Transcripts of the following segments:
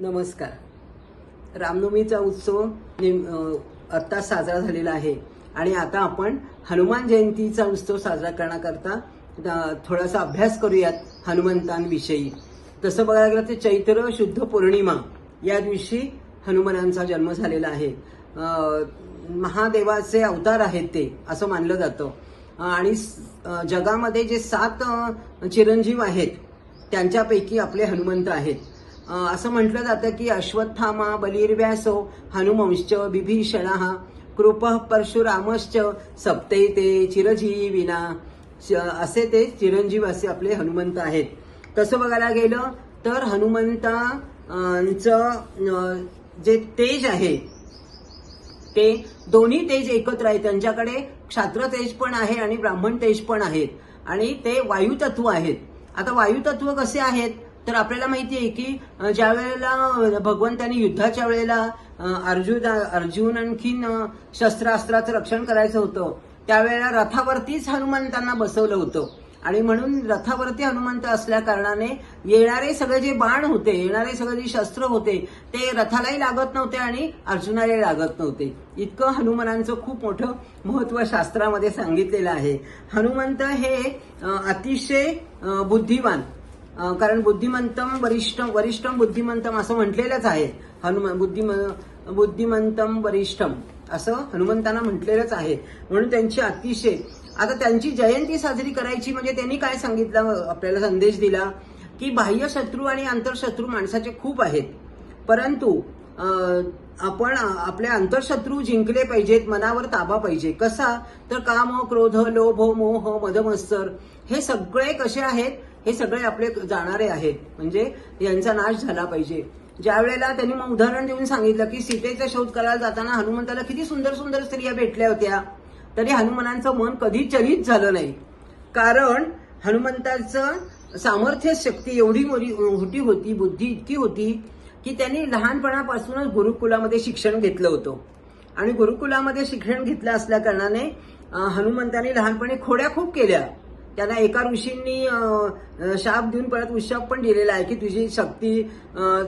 नमस्कार. रामनवमीचा उत्सव आत्ता साजरा झालेला आहे आणि आता आपण हनुमान जयंतीचा उत्सव साजरा करण्याकरता थोडासा अभ्यास करूयात हनुमंतांविषयी. तसं बघायला गेलं तर चैत्र शुद्ध पौर्णिमा या दिवशी हनुमानांचा जन्म झालेला आहे. महादेवाचे अवतार आहेत ते असं मानलं जातं. आणि जगामध्ये जे सात चिरंजीव आहेत त्यांच्यापैकी आपले हनुमंत आहेत. असं म्हटलं जातं की अश्वत्थामा बलिर्व्यासो हनुमंश्च बिभीषण कृप परशुरामश्च सप्ते ते चिरजीविना श- असे ते चिरंजीव असे आपले हनुमंत आहेत. तसं बघायला गेलं तर हनुमंतांचं जे तेज आहे ते दोन्ही तेज एकत्र आहेत त्यांच्याकडे क्षात्र तेज पण आहे आणि ब्राह्मण तेज पण आहेत. आणि ते वायुतत्व आहेत. आता वायुतत्व कसे आहेत? तर आपल्याला माहिती आहे की ज्या वेळेला भगवंतांनी युद्धाच्या वेळेला अर्जुन अर्जुन आणखीन शस्त्रास्त्राचं रक्षण करायचं होतं त्यावेळेला रथावरतीच हनुमंतांना बसवलं होतं. आणि म्हणून रथावरती हनुमंत असल्या कारणाने येणारे सगळे जे बाण होते येणारे सगळे जे शस्त्र होते ते रथालाही लागत नव्हते आणि अर्जुनालाही लागत नव्हते. इतकं हनुमानांचं खूप मोठं महत्त्व शास्त्रामध्ये सांगितलेलं आहे. हनुमंत हे अतिशय बुद्धिमान. बुद्धिवान कारण बुद्धिमंतम वरिष्ठम वरिष्ठम बुद्धिमंतम असं म्हटलेलंच आहे. हनुमान बुद्धिम बुद्धिमंतम वरिष्ठम असं हनुमंतांना म्हटलेलंच आहे. म्हणून त्यांची अतिशय आता त्यांची जयंती साजरी करायची म्हणजे त्यांनी काय सांगितलं आपल्याला संदेश दिला की बाह्य शत्रू आणि आंतरशत्रू माणसाचे खूप आहेत. परंतु आपण आपले आंतरशत्रू जिंकले पाहिजेत मनावर ताबा पाहिजे. कसा? तर काम क्रोध लोभ मोह मदमत्सर हे सगळे कसे आहेत? हे सगळे आपले जाणारे आहेत. म्हणजे यांचा नाश झाला पाहिजे. ज्या वेळेला त्यांनी मग उदाहरण देऊन सांगितलं की सीतेचा शोध करायला जाताना हनुमंताला किती सुंदर सुंदर स्त्रिया भेटल्या होत्या. तरी हनुमानांचं मन कधी चलित झालं नाही. कारण हनुमंताचं सामर्थ्य शक्ती एवढी मोठी होती होती बुद्धी इतकी होती की त्यांनी लहानपणापासूनच गुरुकुलामध्ये शिक्षण घेतलं होतं. आणि गुरुकुलामध्ये शिक्षण घेतलं असल्या कारणाने हनुमंतांनी लहानपणी खोड्या खूप केल्या. त्यांना एका ऋषींनी शाप देऊन परत उशाप पण दिलेला आहे की तुझी शक्ती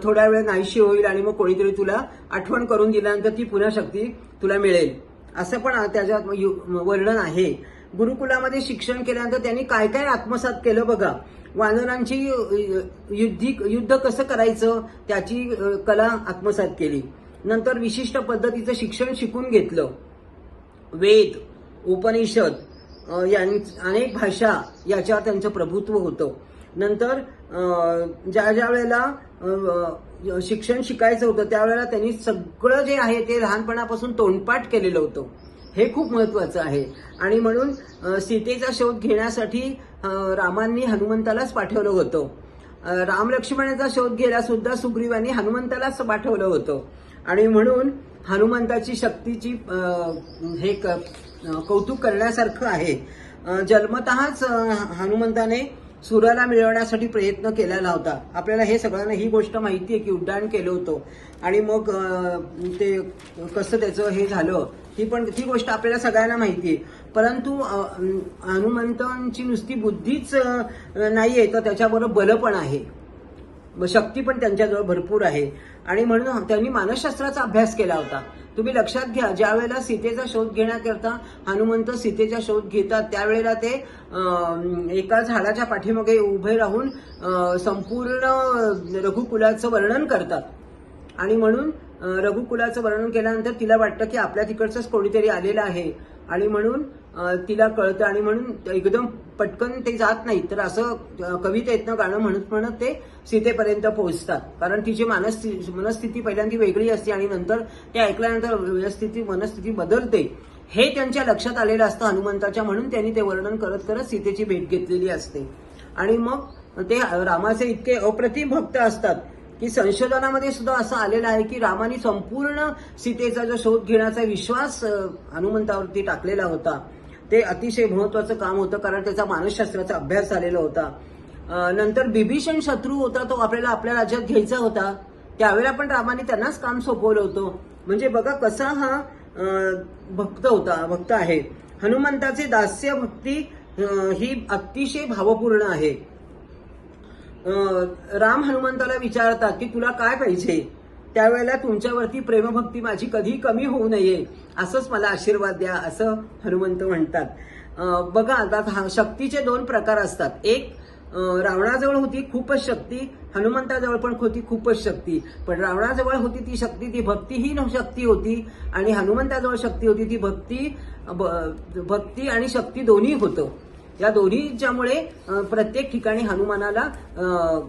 थोड्या वेळ नाहीशी होईल आणि मग कोणीतरी तुला आठवण करून दिल्यानंतर ती पुन्हा शक्ती तुला मिळेल. असं पण त्याच्यात यु- वर्णन आहे. गुरुकुलामध्ये शिक्षण केल्यानंतर त्यांनी काय काय आत्मसात केलं बघा. वानरांची युद्धी युद्ध कसं करायचं त्याची कला आत्मसात केली. नंतर विशिष्ट पद्धतीचं शिक्षण शिकून घेतलं. वेद उपनिषद अनेक भाषा याच्यावर त्यांचं प्रभुत्व होतं. नंतर ज्या ज्या वेळेला शिक्षण शिकायचं होतं त्यावेळेला त्यांनी सगळं जे आहे ते लहानपणापासून तोंडपाठ केलेलं होतं. हे खूप महत्वाचं आहे. आणि म्हणून सीतेचा शोध घेण्यासाठी रामांनी हनुमंतालाच पाठवलं होतं. राम लक्ष्मणाचा शोध घ्यायला सुद्धा सुग्रीवांनी हनुमंतालाच पाठवलं होतं. आणि म्हणून हनुमंताची शक्तीची हे क- कौतुक करण्यासारखं आहे. जन्मतःच हनुमंताने सुराला मिळवण्यासाठी प्रयत्न केलेला होता. आपल्याला हे सगळ्यांना ही गोष्ट माहिती आहे की उड्डाण केलं होतं. आणि मग ते कसं त्याचं हे झालं ही पण ती गोष्ट आपल्याला सगळ्यांना माहिती आहे. परंतु हनुमंतांची नुसती बुद्धीच नाही आहे तर त्याच्याबरोबर बलं पण आहे. शक्ती पण त्यांच्याजवळ भरपूर आहे. आणि म्हणून त्यांनी मानसशास्त्राचा अभ्यास केला होता. तुम्ही लक्षात घ्या ज्या वेळेला सीतेचा शोध घेण्याकरता हनुमंत सीतेचा शोध घेतात त्यावेळेला ते एका झाडाच्या पाठीमागे उभे राहून संपूर्ण रघुकुलाचं वर्णन करतात. आणि म्हणून रघुकुलाचं वर्णन केल्यानंतर तिला वाटतं की आपल्या तिकडचंच कोणीतरी आलेलं आहे. आणि म्हणून तिला कळतं आणि म्हणून एकदम पटकन ते जात नाही तर असं कवितेतनं गाणं म्हणत म्हणत ते सीतेपर्यंत पोहोचतात. कारण तिची मानस्थिती मनस्थिती पहिल्यांदा वेगळी असते आणि नंतर ते ऐकल्यानंतर व्यवस्थिती मनस्थिती बदलते. हे त्यांच्या लक्षात आलेलं असतं हनुमंताच्या म्हणून. त्यांनी ते वर्णन करत करत सीतेची भेट घेतलेली असते. आणि मग ते रामाचे इतके अप्रतिम भक्त असतात की संशोधनामध्ये सुद्धा असं आलेलं आहे की रामाने संपूर्ण सीतेचा जो शोध घेण्याचा विश्वास हनुमंतावरती टाकलेला होता. ते अतिशय महत्वाचं काम होतं कारण त्याचा मानसशास्त्राचा अभ्यास झालेला होता. नंतर बिभीषण शत्रू होता तो आपल्याला आपल्या राज्यात घ्यायचा होता. त्यावेळेला पण रामाने त्यांनाच काम सोपवलं होतं. म्हणजे बघा कसा हा भक्त होता भक्त आहे. हनुमंताचे दास्य भक्ती ही अतिशय भावपूर्ण आहे. राम हनुमंताला विचारतात की तुला काय पाहिजे? त्यावेळेला तुमच्यावरती प्रेमभक्ती माझी कधी कमी होऊ नये असंच मला आशीर्वाद द्या असं हनुमंत म्हणतात. बघा आता हा- शक्तीचे दोन प्रकार असतात. एक रावणाजवळ होती खूपच शक्ती. हनुमंताजवळ पण होती खूपच शक्ती. पण रावणाजवळ होती ती शक्ती ती भक्तीहीन शक्ती होती. आणि हनुमंताजवळ शक्ती होती ती भक्ती भक्ती आणि शक्ती दोन्ही होतं. या दोन्हीच्यामुळे प्रत्येक ठिकाणी हनुमानाला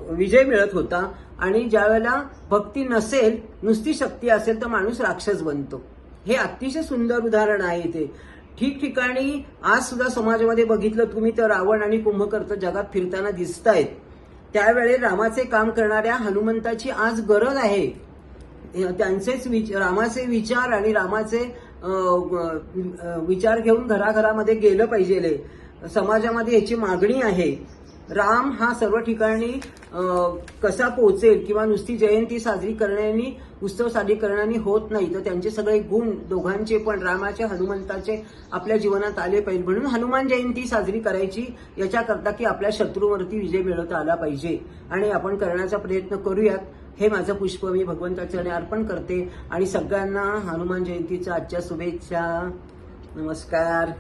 विजय मिळत होता. आणि ज्यावेळेला भक्ती नसेल नुसती शक्ती असेल तर माणूस राक्षस बनतो. हे अतिशय सुंदर उदाहरण आहे इथे. ठिकठिकाणी आज सुद्धा समाजामध्ये बघितलं तुम्ही तर रावण आणि कुंभकर्त जगात फिरताना दिसत आहेत त्यावेळी रामाचे काम करणाऱ्या हनुमंताची आज गरज आहे. त्यांचेच विच- रामाचे विचार आणि रामाचे विचार घेऊन घराघरामध्ये गेलं पाहिजे समाजामध्ये याची मागणी आहे. राम हा सर्व ठिकाणी कसा पोहोचेल किंवा नुसती जयंती साजरी करण्याने उत्सव साजरी करण्याने होत नाही तर त्यांचे सगळे गुण दोघांचे पण रामाचे हनुमंताचे आपल्या जीवनात आले पाहिजे. म्हणून हनुमान जयंती साजरी करायची याच्याकरता की आपल्या शत्रूवरती विजय मिळवता आला पाहिजे. आणि आपण करण्याचा प्रयत्न करूयात. हे माझं पुष्प मी भगवंताचरणी अर्पण करते. आणि सगळ्यांना हनुमान जयंतीच्या आजच्या शुभेच्छा. नमस्कार.